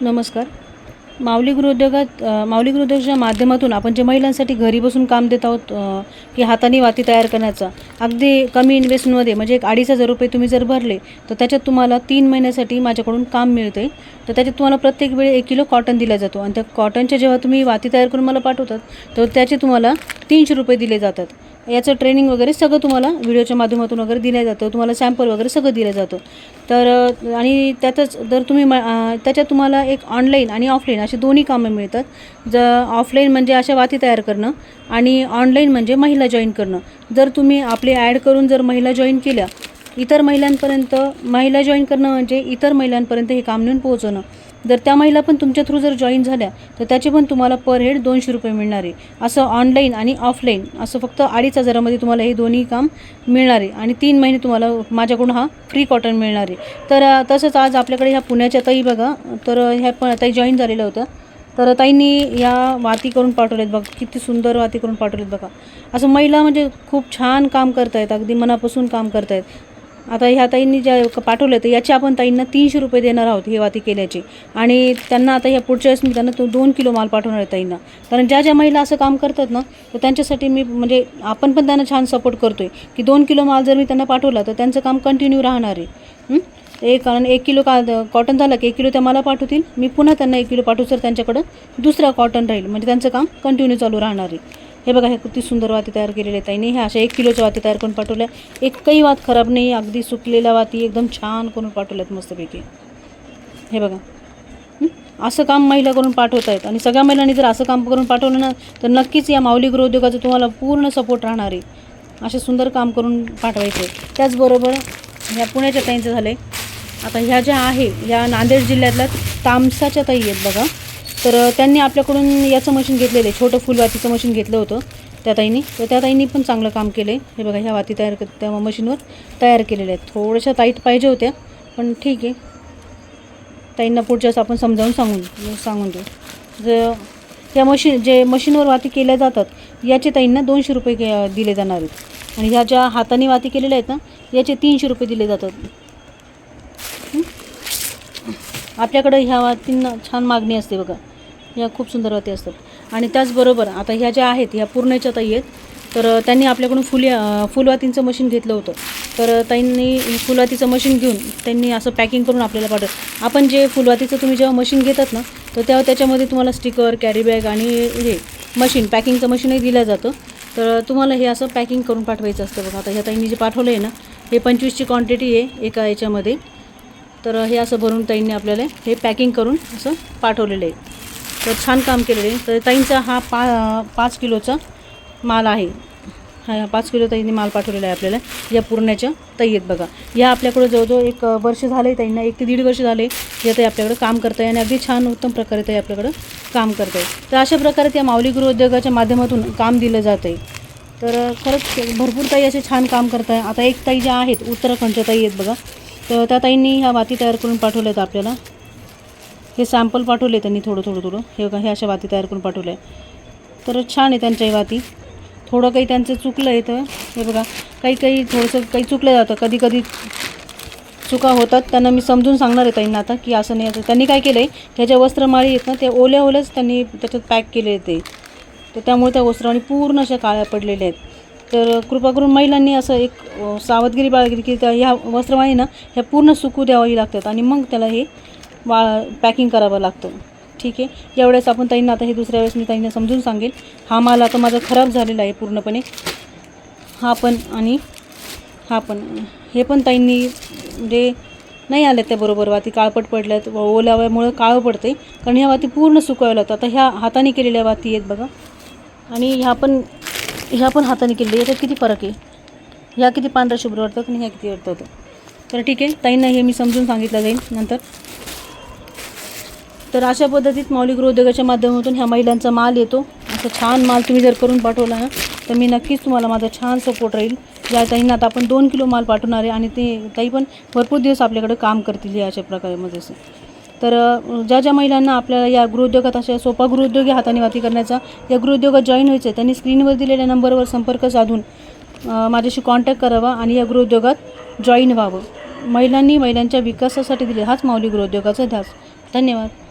नमस्कार. माऊली गृहोद्योगात अ, माऊली गृहोद्योगाच्या माध्यमातून आपण जे महिलांसाठी घरी बसून काम देत आहोत की हाताने वाती तयार करण्याचा अगदी कमी इन्व्हेस्टमध्ये म्हणजे एक अडीच हजार रुपये तुम्ही जर भरले तर त्याच्यात तुम्हाला तीन महिन्यासाठी माझ्याकडून काम मिळते. तर त्याच्यात तुम्हाला प्रत्येक वेळी एक किलो कॉटन दिला जातो. आणि त्या कॉटनच्या जेव्हा तुम्ही वाती तयार करून मला पाठवतात तर त्याचे तुम्हाला तीनशे रुपये दिले जातात. याचं ट्रेनिंग वगैरे सगळं तुम्हाला व्हिडिओच्या माध्यमातून वगैरे दिलं जातं. तुम्हाला सॅम्पल वगैरे सगळं दिलं जातं. तर आणि त्यातच जर तुम्ही म त्याच्यात तुम्हाला एक ऑनलाईन आणि ऑफलाईन अशी दोन्ही कामं मिळतात. ज ऑफलाईन म्हणजे अशा वाती तयार करणं आणि ऑनलाईन म्हणजे महिला जॉईन करणं. जर तुम्ही आपले ॲड करून जर महिला जॉईन केल्या इतर महिलांपर्यंत महिला जॉईन करणं म्हणजे इतर महिलांपर्यंत हे काम नेऊन पोहोचवणं. जर त्या महिला पण तुमच्या थ्रू जर जॉईन झाल्या तर त्याचे पण तुम्हाला पर हेड दोनशे रुपये मिळणार आहे. असं ऑनलाईन आणि ऑफलाईन असं फक्त अडीच हजारामध्ये तुम्हाला हे दोन्ही काम मिळणार आहे. आणि तीन महिने तुम्हाला माझ्याकडून हा फ्री कॉटन मिळणार आहे. तर तसंच आज आपल्याकडे ह्या पुण्याच्या ताई बघा तर ह्या पण ताई जॉईन झालेल्या होत्या. तर ताईंनी या वाती करून पाठवल्यात बघा. किती सुंदर वाती करून पाठवलेत बघा. असं महिला म्हणजे खूप छान काम करतायत अगदी मनापासून काम करतायत. आता ह्या ताईंनी ज्या पाठवलं तर याचे आपण ताईंना तीनशे रुपये देणार आहोत हे वाती केल्याचे. आणि त्यांना आता ह्या पुढच्या वेळेस मी त्यांना तो दोन किलो माल पाठवणार आहे ताईंना. कारण ज्या ज्या महिला असं काम करतात ना तर त्यांच्यासाठी मी म्हणजे आपण पण त्यांना छान सपोर्ट करतो आहे की दोन किलो माल जर मी त्यांना पाठवला तर त्यांचं काम कंटिन्यू राहणार आहे. एक कारण एक किलो का कॉटन झाला की एक किलो त्या मला पाठवतील. मी पुन्हा त्यांना एक किलो पाठवू सर त्यांच्याकडं दुसरा कॉटन राहील. म्हणजे त्यांचं काम कंटिन्यू चालू राहणार आहे. हे बघा हे किती सुंदर वाती तयार केलेले आहेत ताईने. ह्या अशा एक किलोच्या वाती तयार करून पाठवल्या. एकही वात खराब नाही अगदी सुकलेल्या वाती एकदम छान करून पाठवल्यात मस्तपैकी. हे बघा. असं काम महिला करून पाठवत आहेत आणि सगळ्या महिलांनी जर असं काम करून पाठवलं ना तर नक्कीच या माऊली गृहोद्योगाचा तुम्हाला पूर्ण सपोर्ट राहणार आहे. असे सुंदर काम करून पाठवायचे. त्याचबरोबर ह्या पुण्याच्या ताईंचं झालं आहे आता ह्या ज्या आहे ह्या नांदेड जिल्ह्यातल्या तामसाच्या ताई आहेत बघा. तर त्यांनी आपल्याकडून याचं मशीन घेतलेलं आहे. छोटं फुलवातीचं मशीन घेतलं होतं त्या ताईंनी. तर त्या ताईंनी पण चांगलं काम केलं आहे हे बघा ह्या वाती तयार त्या मशीनवर तयार केलेल्या आहेत. थोड्याशा ताईट पाहिजे होत्या पण ठीक आहे. ताईंना पुढच्याच आपण समजावून सांगून सांगून देऊ. जर या मशीन जे मशीनवर वाती केल्या जातात याचे ताईंना दोनशे रुपये दिले जाणार आहेत. आणि ह्या ज्या हाताने वाती केलेल्या आहेत ना याचे तीनशे रुपये दिले जातात. आपल्याकडं ह्या वातींना छान मागणी असते बघा. ह्या खूप सुंदर वाती असतात. आणि त्याचबरोबर आता ह्या ज्या आहेत ह्या पूर्णच्या ताई आहेत तर त्यांनी आपल्याकडून फुले फुलवातींचं मशीन घेतलं होतं. तर त्यांनी ताईंनी फुलवातीचं मशीन घेऊन त्यांनी असं पॅकिंग करून आपल्याला पाठवलं. आपण जे फुलवातीचं तुम्ही जेव्हा मशीन घेतात ना तर तेव्हा त्याच्यामध्ये तुम्हाला स्टिकर कॅरी बॅग आणि हे मशीन पॅकिंगचं मशीनही दिलं जातं. तर तुम्हाला हे असं पॅकिंग करून पाठवायचं असतं बघा. आता ह्या ताईंनी जे पाठवलं आहे ना हे पंचवीसची क्वांटिटी आहे एका याच्यामध्ये. तर हे असं भरून ताईंनी आपल्याला हे पॅकिंग करून असं पाठवलेलं आहे. तर छान काम केलेले तर ताईंचा हा पा पाच किलोचा माल आहे. हा पाच किलो ताईंनी माल पाठवलेला आहे आपल्याला. या पूर्ण्याच्या ताई आहेत बघा. या आपल्याकडं जवळजवळ एक वर्ष झालं आहे ताईंना. एक ते दीड वर्ष झाले या ताई आपल्याकडं काम करत आहे आणि अगदी छान उत्तम प्रकारे ताई आपल्याकडं काम करत आहे तर अशा प्रकारे त्या माऊली गृहोद्योगाच्या माध्यमातून काम दिलं जातं आहे तर खरंच भरपूर ताई असे छान काम करत आहे आता एक ताई ज्या आहेत उत्तराखंडच्या ताई आहेत बघा. तर त्या ताईंनी ह्या वाती तयार करून पाठवल्या आहेत आपल्याला. हे सॅम्पल पाठवले त्यांनी थोडं थोडं थोडं. हे बघा हे अशा वाती तयार करून पाठवल्या. आहे तर छान आहे त्यांच्याही वाती. थोडं काही त्यांचं चुकलं आहे तर हे बघा काही काही थोडंसं काही चुकलं जातं. कधी कधी चुका होतात. त्यांना मी समजून सांगणार आहे त्यांना आता की असं नाही असं. त्यांनी काय केलं आहे त्याच्या वस्त्रमाळी आहेत ना त्या ओल्या ओल्याच त्यांनी त्याच्यात पॅक केले ते तर त्यामुळे त्या वस्त्रमाळी पूर्ण अशा काळ्या पडलेल्या आहेत. तर कृपा करून महिलांनी असं एक सावधगिरी बाळगिरी की त्या ह्या वस्त्रमाळी ना ह्या पूर्ण सुकू द्यावी लागतात. आणि मग त्याला हे वा पॅकिंग करावं लागतं. ठीक आहे? यावेळेस आपण ताईंना आता हे दुसऱ्या वेळेस मी ताईंना समजून सांगेल. हा माल आता माझा खराब झालेला आहे पूर्णपणे. हा पण आणि हा पण. हे पण ताईंनी म्हणजे नाही आल्या त्या बरोबर वाती. काळपट पडल्यात. व ओलाव्यामुळं काळं पडते कारण ह्या वाती पूर्ण सुकाव्या लागतात. आता ह्या हाताने केलेल्या वाती आहेत बघा. आणि ह्या पण ह्या पण हाताने केलेल्या. याच्यात किती फरक आहे? ह्या किती पांढऱ्या शुभ्र वाटतात आणि ह्या किती वाटतात तर ठीक आहे. ताईंना हे मी समजून सांगितलं जाईल नंतर. तर अशा पद्धतीत मौलिक उद्योगाच्या माध्यमातून ह्या महिलांचा माल येतो. असं छान माल तुम्ही जर करून पाठवला ना तर मी नक्कीच तुम्हाला माझा छान सपोर्ट राहील. या ताईंना आता आपण दोन किलो माल पाठवणार आहे आणि ते ताई पण भरपूर दिवस आपल्याकडे काम करतील या अशा प्रकारे मध्ये असं. तर ज्या ज्या महिलांना आपल्याला या गृहउद्योगात अशा सोपा गृहउद्योगी हाताने वाती करण्याचा या गृहउद्योगात जॉईन व्हायचं आहे त्यांनी स्क्रीनवर दिलेल्या नंबरवर संपर्क साधून माझ्याशी कॉन्टॅक्ट करावा आणि या गृहउद्योगात जॉईन व्हावं. महिलांनी महिलांच्या विकासासाठी दिले हाच माऊली गृहउद्योगाचा ध्यास. धन्यवाद.